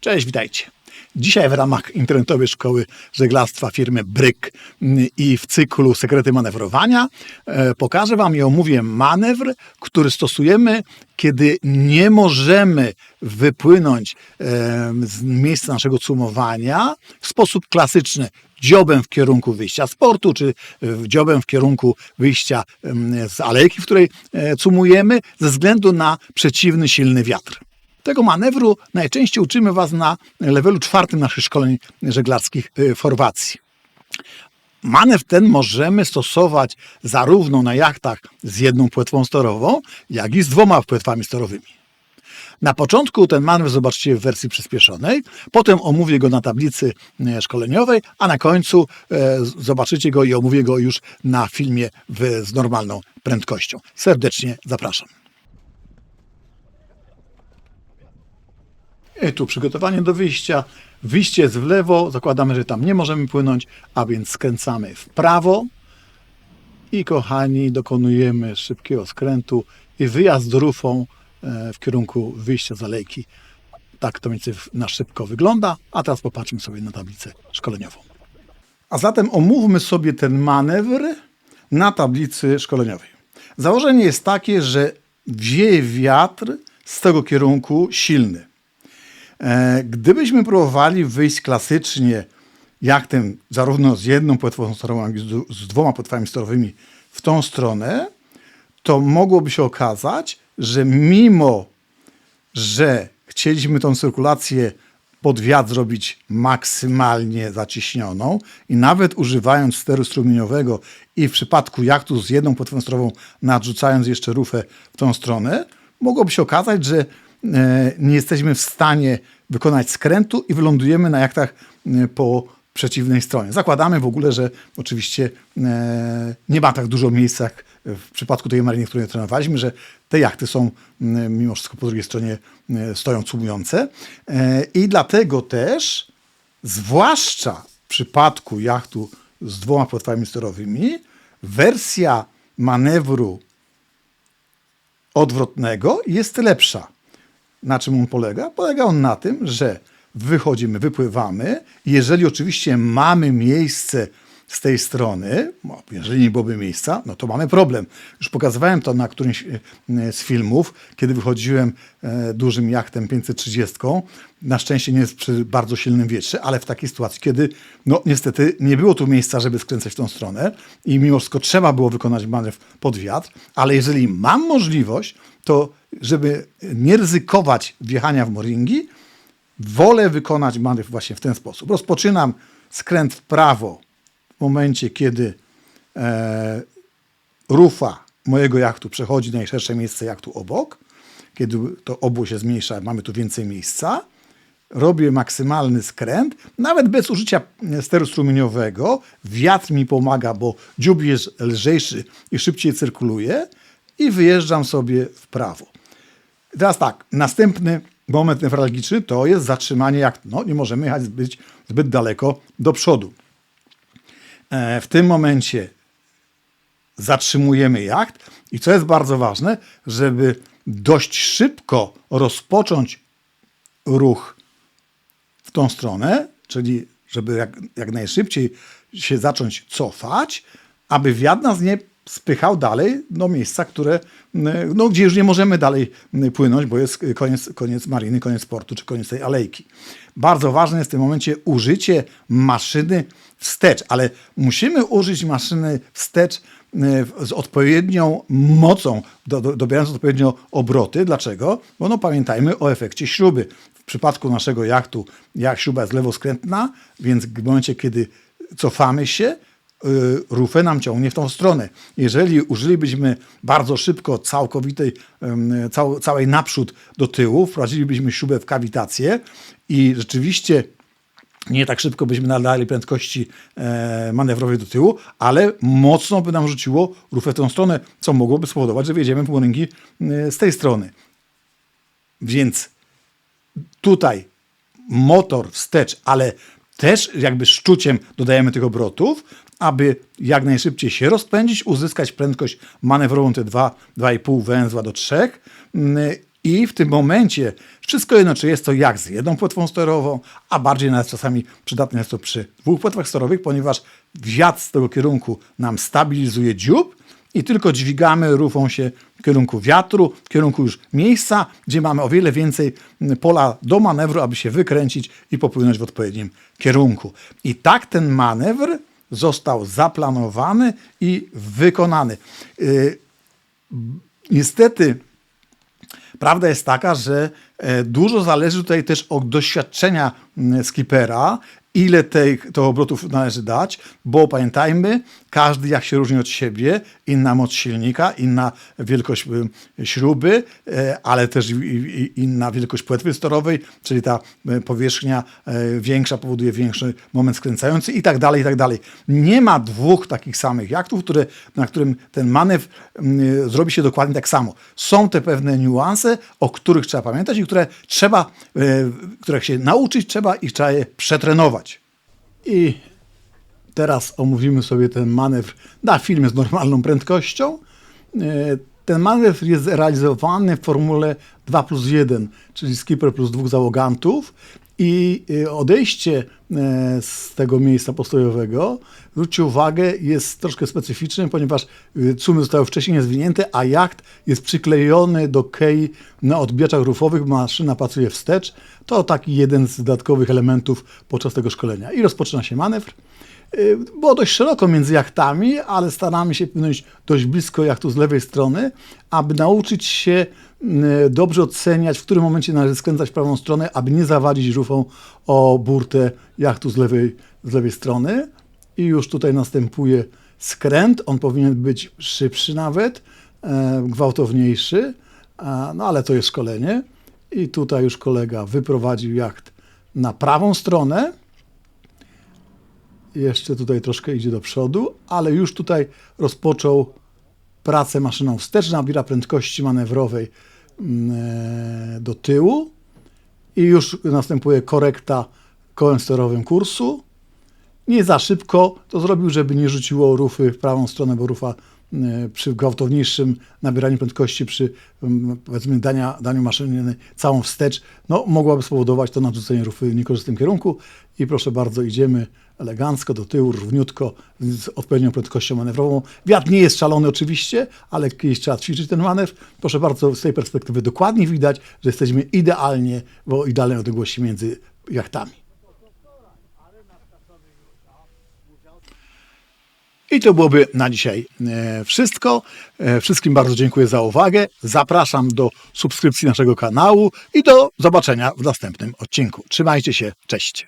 Cześć, witajcie. Dzisiaj w ramach internetowej szkoły żeglarstwa firmy Bryk mm, i w cyklu Sekrety manewrowania e, pokażę Wam i omówię manewr, który stosujemy, kiedy nie możemy wypłynąć z miejsca naszego cumowania w sposób klasyczny, dziobem w kierunku wyjścia z portu, czy e, dziobem w kierunku wyjścia z alejki, w której e, cumujemy, ze względu na przeciwny, silny wiatr. Tego manewru najczęściej uczymy Was na levelu czwartym naszych szkoleń żeglarskich y, w Chorwacji. Manewr ten możemy stosować zarówno na jachtach z jedną płetwą sterową, jak i z dwoma płetwami sterowymi. Na początku ten manewr zobaczycie w wersji przyspieszonej, potem omówię go na tablicy e, szkoleniowej, a na końcu e, zobaczycie go i omówię go już na filmie z normalną prędkością. Serdecznie zapraszam. Tu przygotowanie do wyjścia. Wyjście jest w lewo, zakładamy, że tam nie możemy płynąć, a więc skręcamy w prawo. I kochani, dokonujemy szybkiego skrętu i wyjazd rufą e, w kierunku wyjścia z alejki. Tak to mniej na szybko wygląda, a teraz popatrzmy sobie na tablicę szkoleniową. A zatem omówmy sobie ten manewr na tablicy szkoleniowej. Założenie jest takie, że wieje wiatr z tego kierunku silny. E, Gdybyśmy próbowali wyjść klasycznie jachtem zarówno z jedną płetwą sterową, jak i z dwoma płetwami sterowymi w tą stronę, to mogłoby się okazać, że mimo, że chcieliśmy tą cyrkulację pod wiatr zrobić maksymalnie zaciśnioną i nawet używając steru strumieniowego i w przypadku jachtu z jedną płetwą sterową nadrzucając jeszcze rufę w tą stronę, mogłoby się okazać, że nie jesteśmy w stanie wykonać skrętu i wylądujemy na jachtach e, po przeciwnej stronie. Zakładamy w ogóle, że oczywiście e, nie ma tak dużo miejsca jak w przypadku tej maryny, której trenowaliśmy, że te jachty są mimo wszystko po drugiej stronie e, stoją cumujące. E, I dlatego też, zwłaszcza w przypadku jachtu z dwoma płetwami sterowymi, wersja manewru odwrotnego jest lepsza. Na czym on polega? Polega on na tym, że wychodzimy, wypływamy. Jeżeli oczywiście mamy miejsce z tej strony, jeżeli nie byłoby miejsca, no to mamy problem. Już pokazywałem to na którymś e, z filmów, kiedy wychodziłem e, dużym jachtem 530. Na szczęście nie jest przy bardzo silnym wietrze, ale w takiej sytuacji, kiedy no niestety nie było tu miejsca, żeby skręcać w tą stronę i mimo wszystko trzeba było wykonać manewr pod wiatr, ale jeżeli mam możliwość, to żeby nie ryzykować wjechania w moringi, wolę wykonać manewr właśnie w ten sposób. Rozpoczynam skręt w prawo momencie, kiedy e, rufa mojego jachtu przechodzi na najszersze miejsce jachtu obok. Kiedy to obu się zmniejsza, mamy tu więcej miejsca. Robię maksymalny skręt, nawet bez użycia steru strumieniowego. Wiatr mi pomaga, bo dziób jest lżejszy i szybciej cyrkuluje. I wyjeżdżam sobie w prawo. Teraz tak, następny moment newralgiczny to jest zatrzymanie jachtu. No, nie możemy jechać zbyt, zbyt daleko do przodu. E, W tym momencie zatrzymujemy jacht i co jest bardzo ważne, żeby dość szybko rozpocząć ruch w tą stronę, czyli żeby jak, jak najszybciej się zacząć cofać, aby wiatr nas nie spychał dalej do miejsca, które, mm, no, gdzie już nie możemy dalej mm, płynąć, bo jest koniec, koniec mariny, koniec portu czy koniec tej alejki. Bardzo ważne jest w tym momencie użycie maszyny wstecz, ale musimy użyć maszyny wstecz e, z odpowiednią mocą, do, do, dobierając odpowiednio obroty. Dlaczego? Bo no, pamiętajmy o efekcie śruby. W przypadku naszego jachtu, jak śruba jest lewoskrętna, więc w momencie, kiedy cofamy się, rufę nam ciągnie w tą stronę. Jeżeli użylibyśmy bardzo szybko całkowitej, całej naprzód do tyłu, wprowadzilibyśmy śrubę w kawitację i rzeczywiście nie tak szybko byśmy nadali prędkości e, manewrowej do tyłu, ale mocno by nam rzuciło rufę w tą stronę, co mogłoby spowodować, że wjedziemy po rynki e, z tej strony. Więc tutaj motor wstecz, ale też jakby szczuciem dodajemy tych obrotów, aby jak najszybciej się rozpędzić, uzyskać prędkość manewrową te 2, 2,5 węzła do 3 mm, I w tym momencie wszystko jedno, czy jest to jak z jedną płetwą sterową, a bardziej nawet czasami przydatne jest to przy dwóch płetwach sterowych, ponieważ wiatr z tego kierunku nam stabilizuje dziób i tylko dźwigamy rufą się w kierunku wiatru, w kierunku już miejsca, gdzie mamy o wiele więcej mm, pola do manewru, aby się wykręcić i popłynąć w odpowiednim kierunku. I tak ten manewr został zaplanowany i wykonany. Yy, Niestety, prawda jest taka, że e, dużo zależy tutaj też od doświadczenia mm, skipera, ile tej, to obrotów należy dać, bo pamiętajmy, każdy jak się różni od siebie, inna moc silnika, inna wielkość y, śruby, e, ale też inna wielkość płetwy storowej, czyli ta e, powierzchnia e, większa powoduje większy moment skręcający i tak dalej, i tak dalej. Nie ma dwóch takich samych jachtów, które, na którym ten manewr mm, zrobi się dokładnie tak samo. Są te pewne niuanse, o których trzeba pamiętać i które trzeba, e, których się nauczyć trzeba i trzeba je przetrenować. I teraz omówimy sobie ten manewr na filmie z normalną prędkością. E, Ten manewr jest realizowany w formule 2 plus 1, czyli skipper plus dwóch załogantów. I e, odejście e, z tego miejsca postojowego, zwróćcie uwagę, jest troszkę specyficzne, ponieważ e, cumy zostały wcześniej zwinięte, a jacht jest przyklejony do kei na odbieżach rufowych, maszyna pracuje wstecz. To taki jeden z dodatkowych elementów podczas tego szkolenia. I rozpoczyna się manewr. Y, Było dość szeroko między jachtami, ale staramy się płynąć dość blisko jachtu z lewej strony, aby nauczyć się y, dobrze oceniać, w którym momencie należy skręcać w prawą stronę, aby nie zawadzić rufą o burtę jachtu z lewej, z lewej strony. I już tutaj następuje skręt. On powinien być szybszy nawet, e, gwałtowniejszy, no ale to jest szkolenie. I tutaj już kolega wyprowadził jacht na prawą stronę jeszcze tutaj troszkę idzie do przodu, ale już tutaj rozpoczął pracę maszyną wstecz, nabiera prędkości manewrowej mm, e, do tyłu i już następuje korekta kołem sterowym kursu. Nie za szybko to zrobił, żeby nie rzuciło rufy w prawą stronę, bo rufa przy gwałtowniejszym nabieraniu prędkości, przy powiedzmy dania, daniu maszyny całą wstecz, no mogłaby spowodować to narzucenie rufy w niekorzystnym kierunku. I proszę bardzo, idziemy elegancko do tyłu, równiutko, z odpowiednią prędkością manewrową. Wiatr nie jest szalony oczywiście, ale kiedyś trzeba ćwiczyć ten manewr. Proszę bardzo, z tej perspektywy dokładnie widać, że jesteśmy idealnie, bo idealnej odległości między jachtami. I to byłoby na dzisiaj e, wszystko. E, Wszystkim bardzo dziękuję za uwagę. Zapraszam do subskrypcji naszego kanału i do zobaczenia w następnym odcinku. Trzymajcie się, cześć.